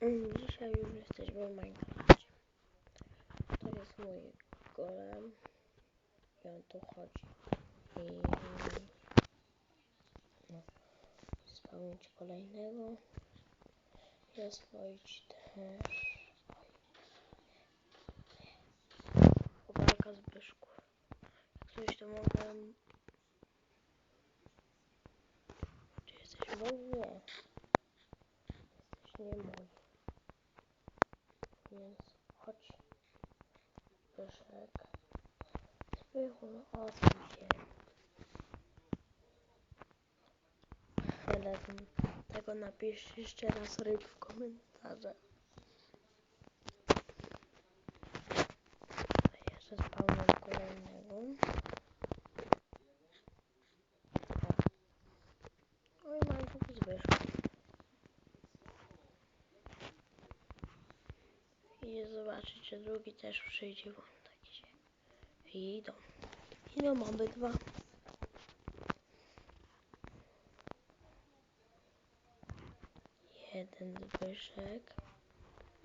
Mm, Dzisiaj już jesteśmy w Minecrafcie. To jest mój golem. I on tu chodzi. I... No. Spełnić kolejnego. I oswoić też... Uwaga Zbyszków. Jak coś to mogę... Czy jesteś mój? Nie. Jesteś nie mój. Więc chodź. Zbyszek. Zbychu, no odsuń się. Tym- tego napisz jeszcze raz ryb w komentarzach. Jeszcze spawnem kolejnego. O. No i mam tu Zbyszka. I czy drugi też przyjdzie, taki się... I idą. Idą obydwa. Jeden Zbyszek,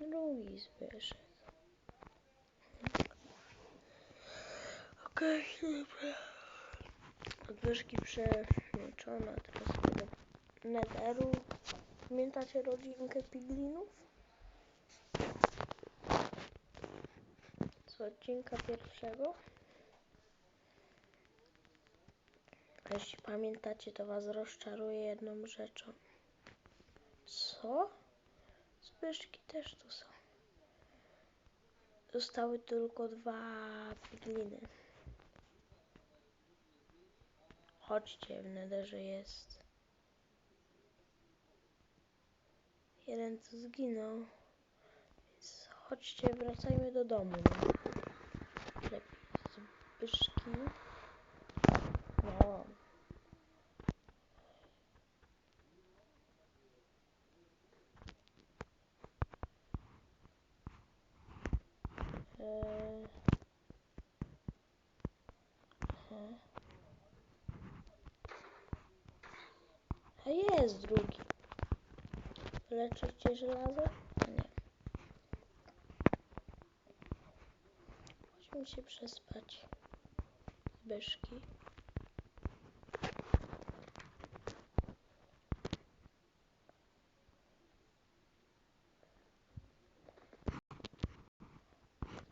drugi Zbyszek. Okej, dobra. Zbyszki przemęczone, teraz do netheru. Pamiętacie rodzinkę piglinów? Z odcinka pierwszego. Jeśli pamiętacie, to was rozczaruję jedną rzeczą. Co? Zbyszki też tu są. Zostały tylko dwa pigliny. Chodźcie, w nederze jest. Jeden tu zginął. Więc chodźcie, wracajmy do domu. Zbyszki. No. Eee. A jest drugi. Leczy cię żelazo? Nie. Chodźmy się przespać. Zbyszki.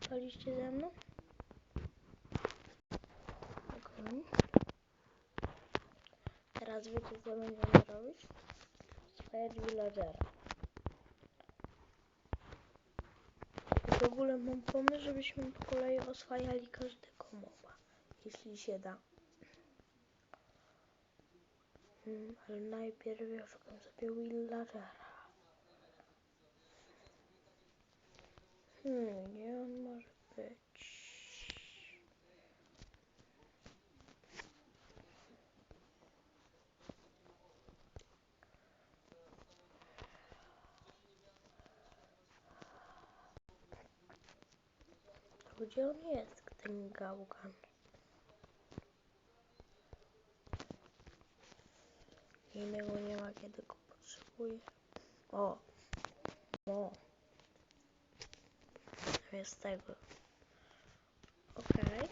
Spaliście ze mną? Okej. Teraz wiecie co będziemy robić? Swajać villagera. W ogóle mam pomysł, żebyśmy po kolei oswajali każdego. Jeśli się da. Mm, ale najpierw ja szukam sobie villagera. Hmm, gdzie on może być? Gdzie on jest, ten gałgan? Innego nie ma, kiedy go potrzebuję. O! O! Jest tego. Okej.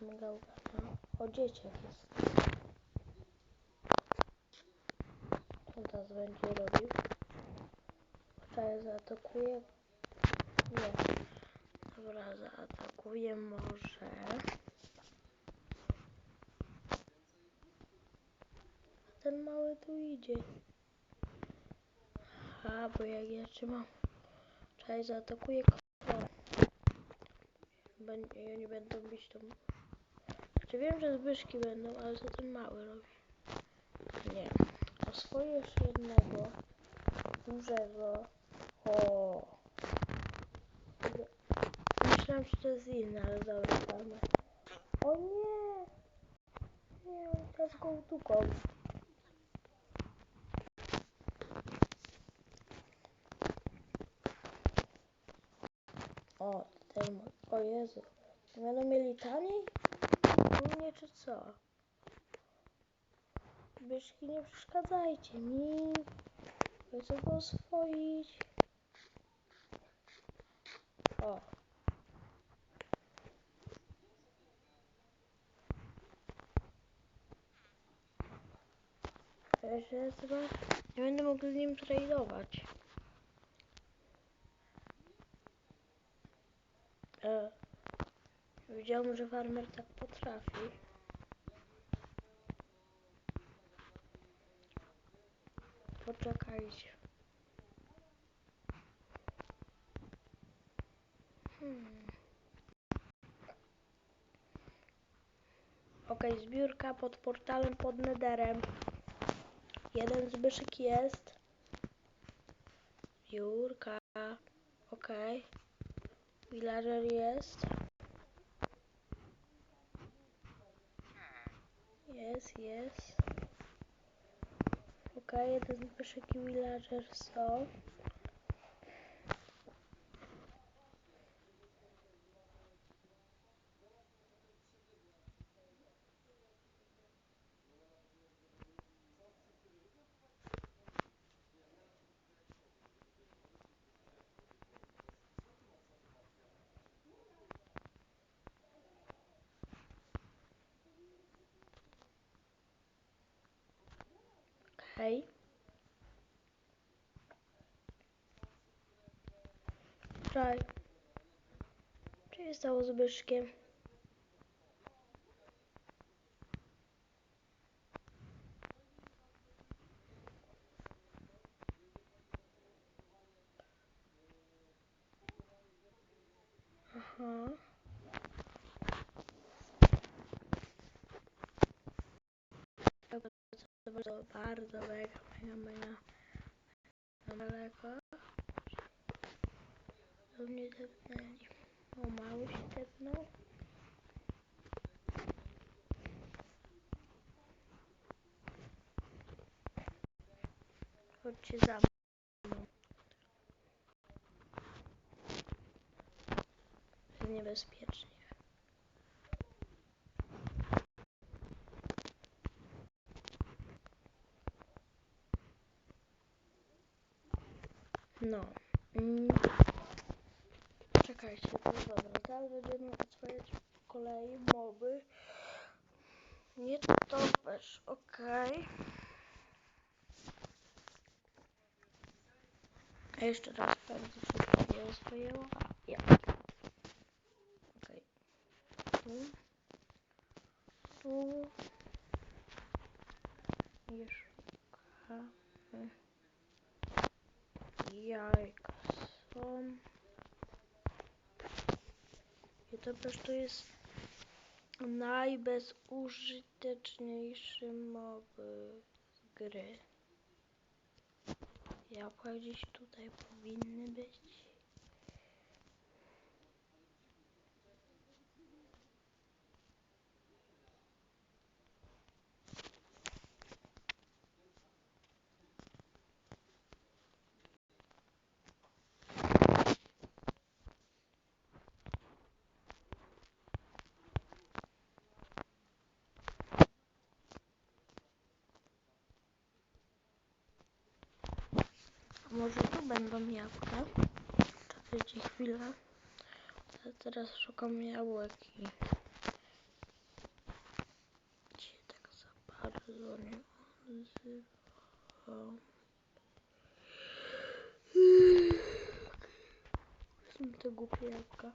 Mamy gałgana. O, dzieciak jest. Co teraz będzie robił? Czekaj, zaatakuje. Nie. Dobra, zaatakuje może. Ten mały tu idzie. A, bo jak ja trzymam. Czekaj, zaatakuje kogo. Będzie, oni będą bić tą... Znaczy wiem, że zbyszki będą, ale co ten mały robi? Nie. Oswojesz jednego dużego. O. Myślałem, że to jest inny, ale dobra, farmer. O nie! Nie, teraz go utukał. O, ten, o Jezu. To będą mieli taniej? U mnie czy co? Byszki, nie przeszkadzajcie mi. Chcę go oswoić. O. Jeszcze raz nie będę mógł z nim tradować. E, Wiedziałem, że farmer tak potrafi. Poczekajcie. Hmm. Okej, zbiórka pod portalem pod Netherem. Jeden Zbyszek jest. Zbiórka. Okej. Villager jest. Jest, jest. Okej, jeden Zbyszek i Villager są. Czaj. Co się stało z Zbyszkiem? Aha. Bardzo, bardzo, bardzo mega, mega, daleko. Do mnie tepnęli. O, mały się tepnął. Chodźcie za mną. Niebezpiecznie. No. Mm. Czekajcie, no dobra, teraz będziemy otwierać po kolei moby. Nie to też, okej. A jeszcze raz bardzo szybko nie oswoiło. A, ja. Okej. Tu. Tu. I Jajka są. I to też to jest najbezużyteczniejszy mob z gry. Jabłka gdzieś tutaj powinny być. Może tu będą jabłka? Czekajcie chwilę. Ja teraz szukam jabłek i się tak za bardzo nie odzywam. Są te głupie jabłka.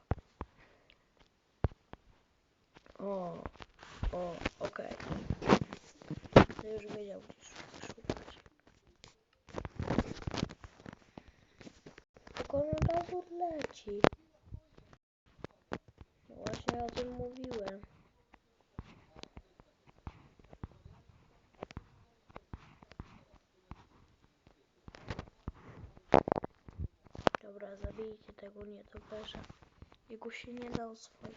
O, o, okej. To już wiedział Jak on od razu leci. No właśnie o tym mówiłem. Dobra, zabijcie tego nietoperza. Jego się nie da oswoić.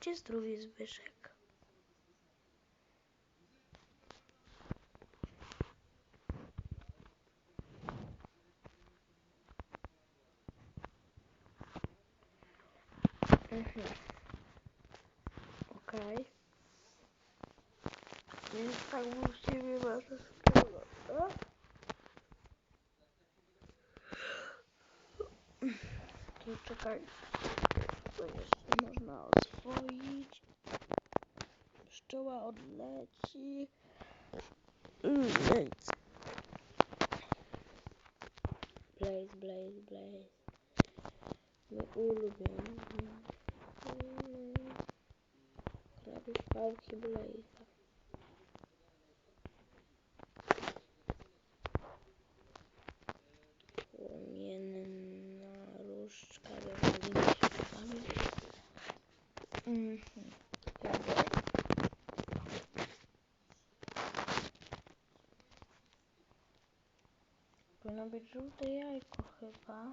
Gdzie jest drugi Zbyszek? Mhm. Okej. Więc tak właściwie bardzo szybko dobra. Tu czekaj. To jeszcze można oswoić. Pszczoła odleci. Lec. Mhm. Dobra. Powinno być żółte jajko chyba.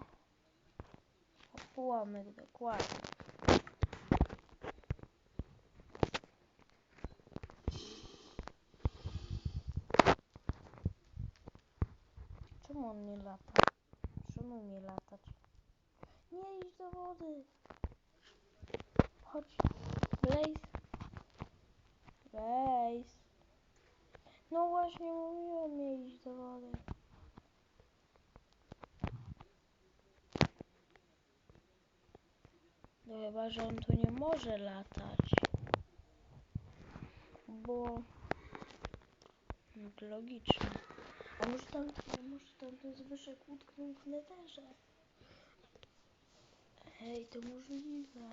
Opłamek dokładnie. Czemu on nie lata? Czemu nie latać? Nie idź do wody! Chodź. Blaze. Blaze. No właśnie mówiłem nie iść do wody. No że on tu nie może latać. Bo... To logiczne. A może tam, a może tam ten Zbyszek utknął w nederze? Hej, to możliwe.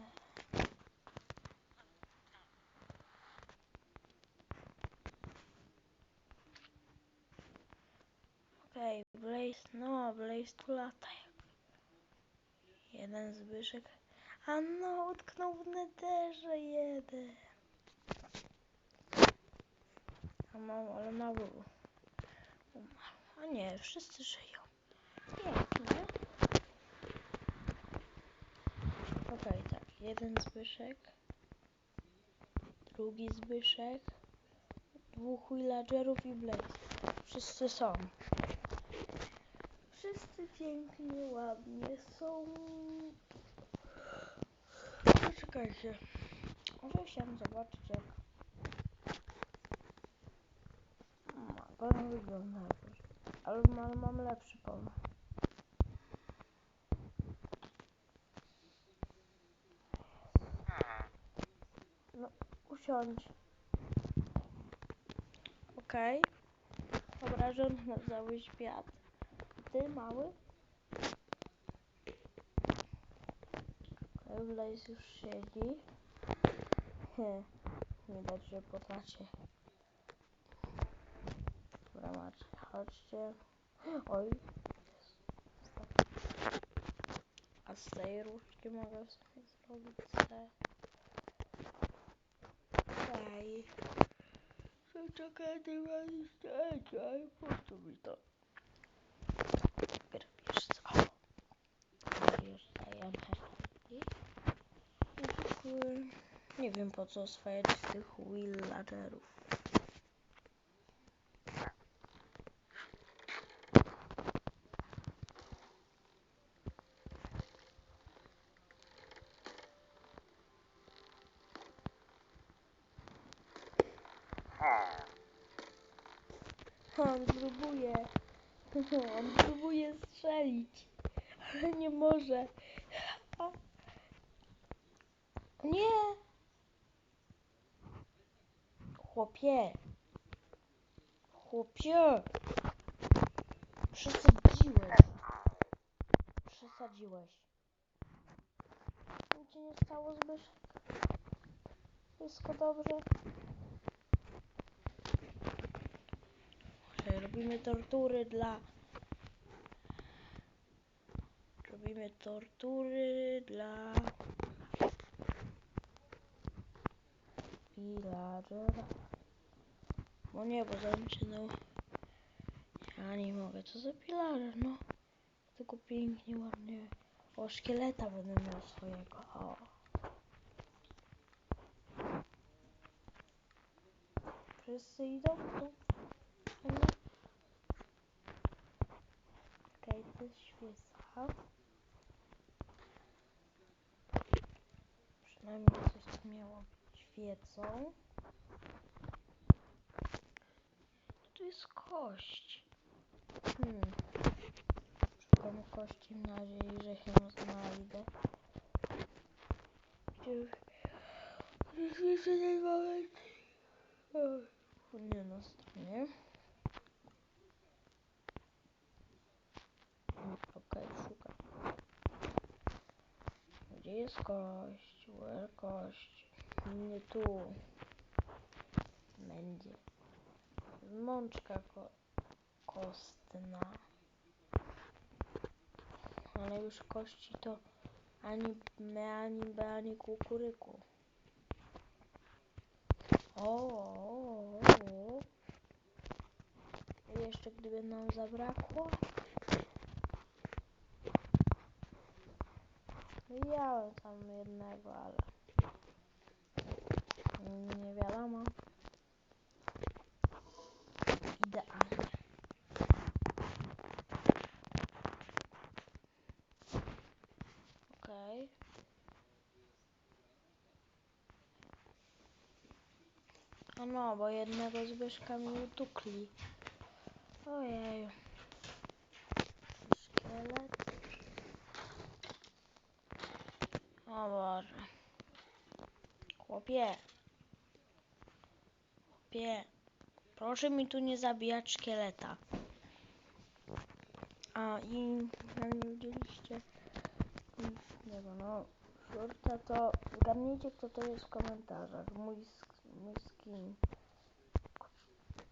Okej, Blaze, no, Blaze tu lata. Jeden Zbyszek. A no, utknął w nederze jeden. A mało, ale mały umarł. A nie, wszyscy żyją. Pięknie. Okej, tak. Jeden Zbyszek. Drugi Zbyszek. Dwóch villagerów i Blaze. Wszyscy są. Wszyscy pięknie, ładnie są. Poczekajcie. Może chciałam zobaczyć jak Pan wygląda jakoś. Ale mam, mam lepszy pomysł. No, usiądź. Okej. Dobra, rząd na cały świat. Ty, mały? Blaze siedzi. Widać, że po tracie. Dobra, macie, chodźcie. Stop. A z tej różdżki mogę sobie zrobić se. Okej. Czekaj, nie ma nic czekaj, po co mi to? Nie wiem po co oswajać tych villagerów. On próbuje. On próbuje strzelić. Ale nie może. A. Nie! Chłopie! Chłopie! Przesadziłeś. Przesadziłeś. Nic nie stało, Zbyszek? Wszystko dobrze? Robimy tortury dla... Robimy tortury dla... Villagera. No nie, bo zaczynał... Ja nie mogę, co za pilarze, no. Tylko pięknie, ładnie. O, szkieleta będę miał swojego, o. Wszyscy idą tu. Nie. Czekaj, to świeca. Przynajmniej coś tu miało być świecą. Jest jest kość. Hmm. Szukam kości w nadziei, że się znajdę. Jeszcze ten moment. Nie na stronie. Mm, Okej, szukam. Gdzie jest kość? Where kość? Nie tu. Będzie. Mączka ko kostna. Ale już kości to ani me, ani be, ani kukuryku. O, o, o. Jeszcze gdyby nam zabrakło. Widziałem tam jednego, ale nie wiadomo. Idealnie. Okej. No, bo jednego Zbyszka mi utukli. Ojeju. Szkielet. O Boże. Chłopie. Chłopie. Proszę mi tu nie zabijać szkieleta. A i jak nie widzieliście nic no szurka to zgadnijcie kto to jest w komentarzach. Mój,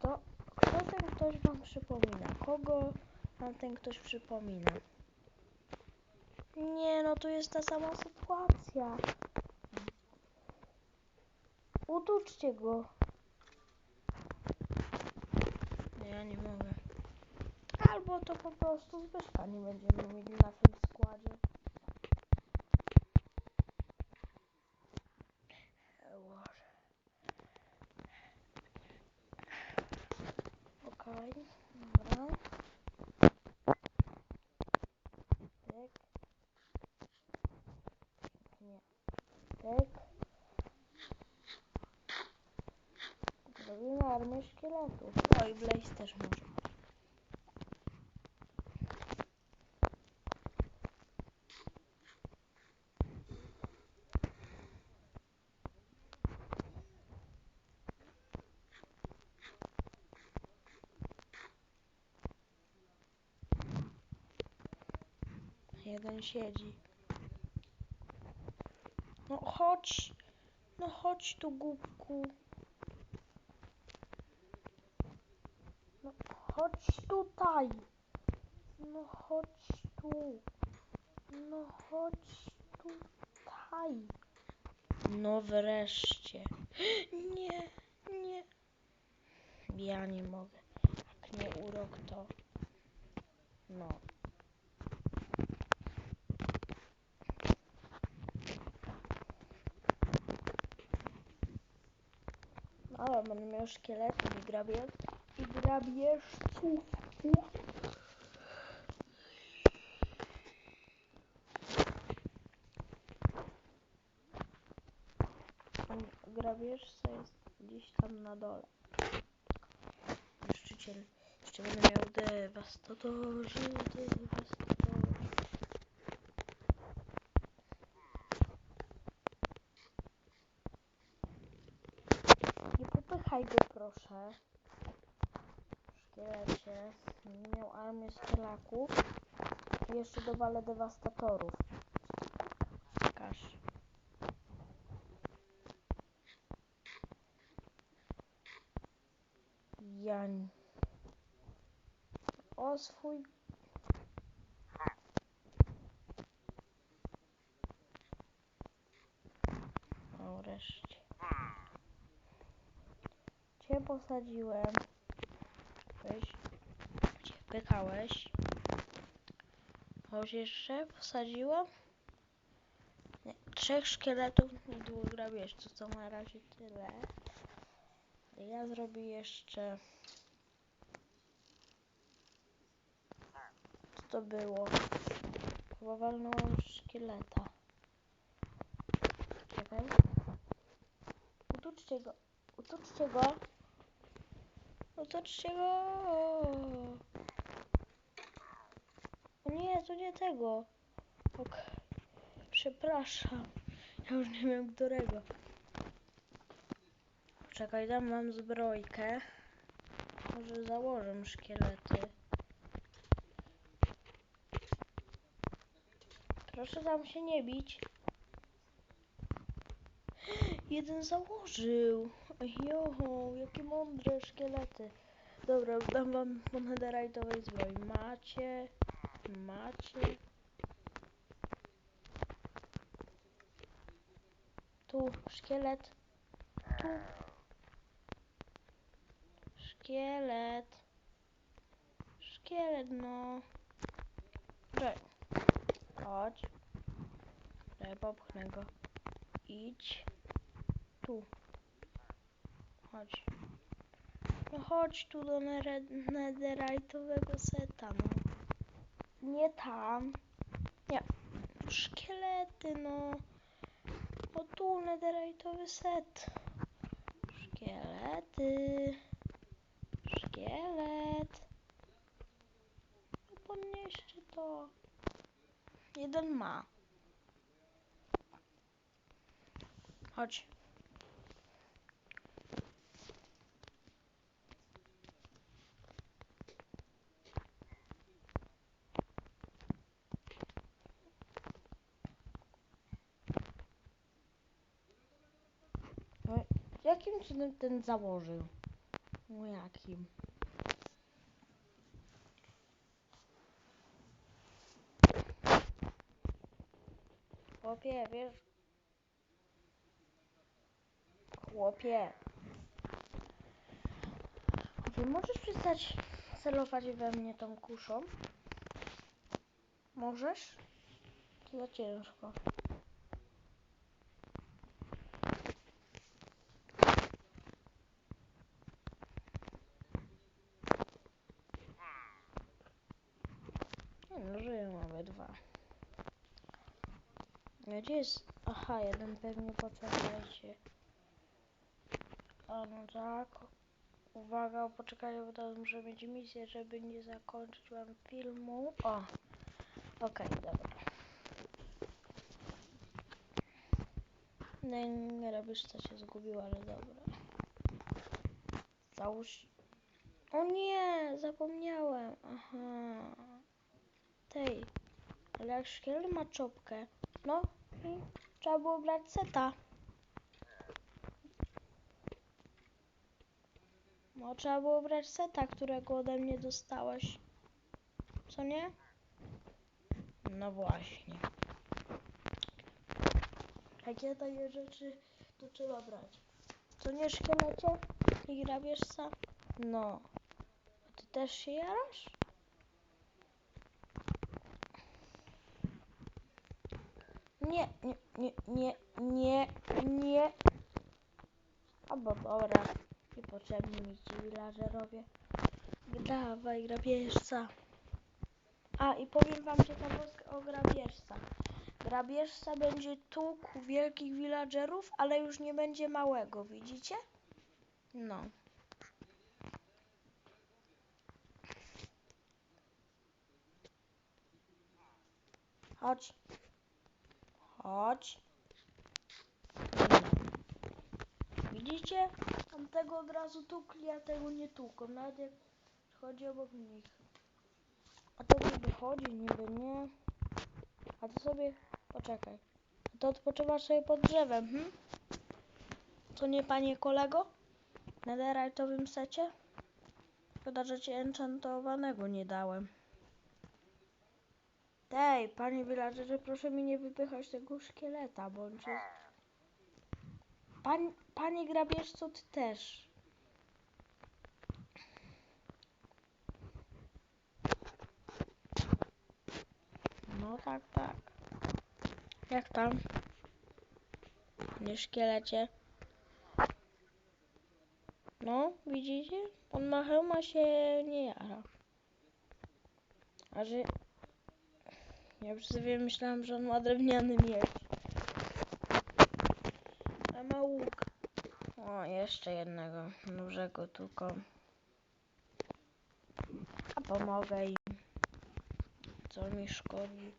Kto, kto ten ktoś wam przypomina? Kogo wam ten ktoś przypomina? Nie no, to jest ta sama sytuacja. Utuczcie go. Nie, ja nie mogę. Albo to po prostu Zbyszka nie będziemy mieli na tym składzie. Boże. Okej, dobra. Tyk. Nie. Tyk. Zrobimy armię szkieletów. O i Blaze też może. Jeden siedzi. No chodź. No chodź tu, głupku. No chodź tutaj. No chodź tu. No chodź tutaj. No wreszcie. Nie, nie. Ja nie mogę. Jak nie urok to. No. Ale będę miał szkielety i grabie i grabieżców. Grabieżca jest gdzieś tam na dole. Niszczyciel. Jeszcze będę miał dewastatorzy, dewastatorzy. Nie popychaj go proszę. Nie miał armię szkielaków. I jeszcze dowalę dewastatorów. Kasz. Jań. O swój. Wreszcie. Cię posadziłem. Weź. Gdzie pykałeś? Może jeszcze posadziłem? Nie. Trzech szkieletów i dwóch grabieżców. To na razie tyle. Ja zrobię jeszcze... Co to było? Chyba walnąłem szkieleta. Czekaj. Utuczcie go. Utuczcie go. Otoczcie go! O nie, to nie tego. Ok. Przepraszam. Ja już nie wiem którego. Czekaj, tam mam zbrojkę. Może założę szkielety. Proszę tam się nie bić. Jeden założył. Jo, jakie mądre szkielety. Dobra, dam wam netherite'owej zbroi. Macie, macie. Tu, szkielet. Tu. Szkielet. Szkielet, no. Czekaj. Chodź. Czekaj, popchnę go. Idź. Tu. Chodź. No chodź tu do netherite'owego seta, no. Nie tam. Nie. Szkielety, no. No tu netherite'owy set. Szkielety. Szkielet. No podnieście to. Jeden ma. Chodź. No, jakim cudem ten założył? No jakim? Chłopie, wiesz? Chłopie. Chłopie, możesz przestać celować we mnie tą kuszą? Możesz? To za ciężko. Nie no, żyją obydwa. A Gdzie jest? Aha, jeden pewnie potrzebujecie. A no tak. Uwaga, poczekaj, bo teraz muszę mieć misję, żeby nie zakończyć wam filmu. O! Okej, dobra. No nie robisz, co się zgubiło, ale dobra. Załóż... O nie! Zapomniałem. Aha. Tej. Ale jak szkiel ma czopkę. No i trzeba było brać seta. No trzeba było brać seta, którego ode mnie dostałeś. Co nie? No właśnie. Jakie takie rzeczy to trzeba brać. Co nie szkielecie? I grabieszca? No. A ty też się jarasz? Nie, nie, nie, nie, nie, nie. Albo dobra. Niepotrzebni mi ci villagerowie. Dawaj, grabieżca. A i powiem wam ciekawostkę o grabieżca. Grabieżca będzie tłukł wielkich villagerów, ale już nie będzie małego, widzicie? No. Chodź. Chodź. Widzicie? Tamtego od razu tukli, a tego nie tłuką, nawet jak chodzi obok nich. A to niby chodzi, niby nie. A ty sobie, poczekaj. A to odpoczywasz sobie pod drzewem, hm? Co nie, panie kolego? W netherite'owym secie? Szkoda, że ci enchantowanego nie dałem. Tej, panie villagerze, proszę mi nie wypychać tego szkieleta, bo on cię... Pan, panie grabieżco, ty też. No tak, tak. Jak tam? Nie szkielecie. No, widzicie? On ma hełm, a się nie jara. A że... Ja już sobie myślałam, że on ma drewniany miecz. A ma łuk. O, jeszcze jednego dużego tylko. pomogę im. Co mi szkodzi?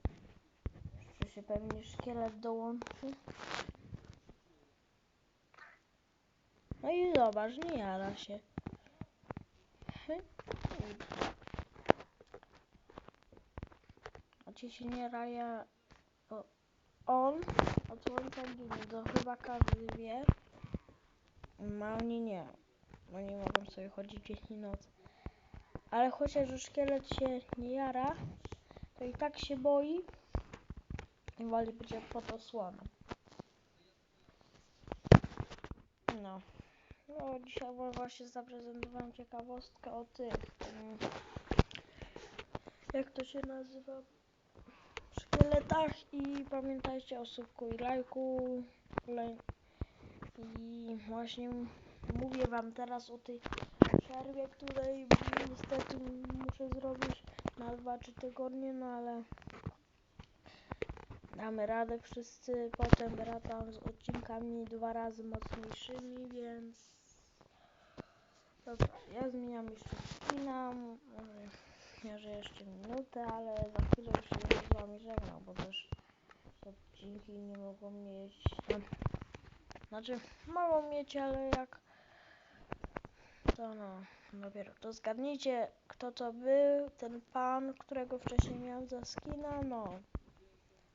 Jeszcze się pewnie szkielet dołączy. No i zobacz, nie jara się. Hy. A ci się nie raja on od słońca ginie, to chyba każdy wie. No oni nie. Oni mogą sobie chodzić dzień i noc. Ale chociaż już szkielet się nie jara, to i tak się boi i woli być pod osłoną. No. No, dzisiaj właśnie zaprezentowałem ciekawostkę o tych. mm, Jak to się nazywa? Szkieletach i pamiętajcie o subku i lajku. Laj- I właśnie mówię wam teraz o tej przerwie, której niestety muszę zrobić na 2-3 tygodnie, no ale damy radę wszyscy. Potem wracam z odcinkami dwa razy mocniejszymi, więc dobra, ja zmieniam jeszcze skina, może nie, że jeszcze minutę, ale za chwilę już się z wami żegnał, bo też te odcinki nie mogą mieć tam, znaczy mogą mieć, ale jak to no, dopiero to zgadnijcie kto to był, ten pan, którego wcześniej miałem za skina, no.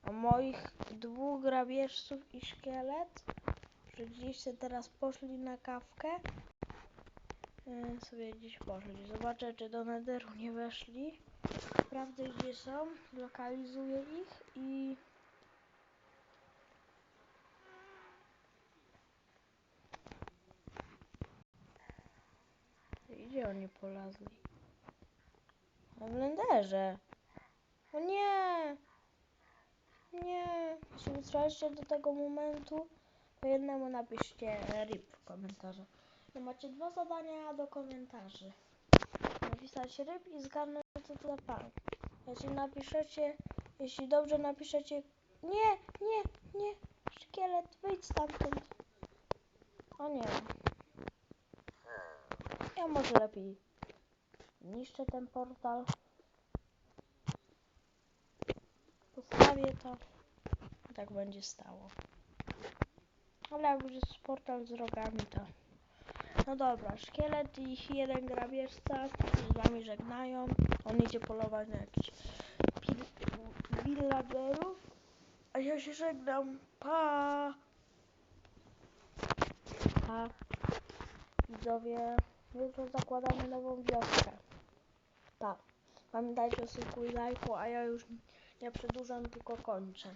A moich dwóch grabieżców i szkielet, że gdzieś się teraz poszli na kawkę, sobie gdzieś poszli. Zobaczę, czy do nederu nie weszli. Sprawdzę, gdzie są, lokalizuję ich i... Gdzie oni polazli? Na blenderze. O nie! Nie! Jeśli wytrwaliście do tego momentu, to jednemu napiszcie RIP w komentarzu. I macie dwa zadania do komentarzy. Napisać RIP i zgarnąć co to za pan. Jeśli napiszecie, jeśli dobrze napiszecie nie, nie, nie, szkielet, wyjdź stamtąd. O nie. Ja może lepiej niszczę ten portal. Postawię to. Tak będzie stało. Ale jak już jest portal z rogami, to... No dobra, szkielet i jeden grabieżca z wami żegnają. On idzie polować na jakichś villagerów. A ja się żegnam. Pa! Pa! Widzowie, jutro zakładamy nową wioskę. Pa! Pamiętajcie o lajku, a ja już nie przedłużam, tylko kończę.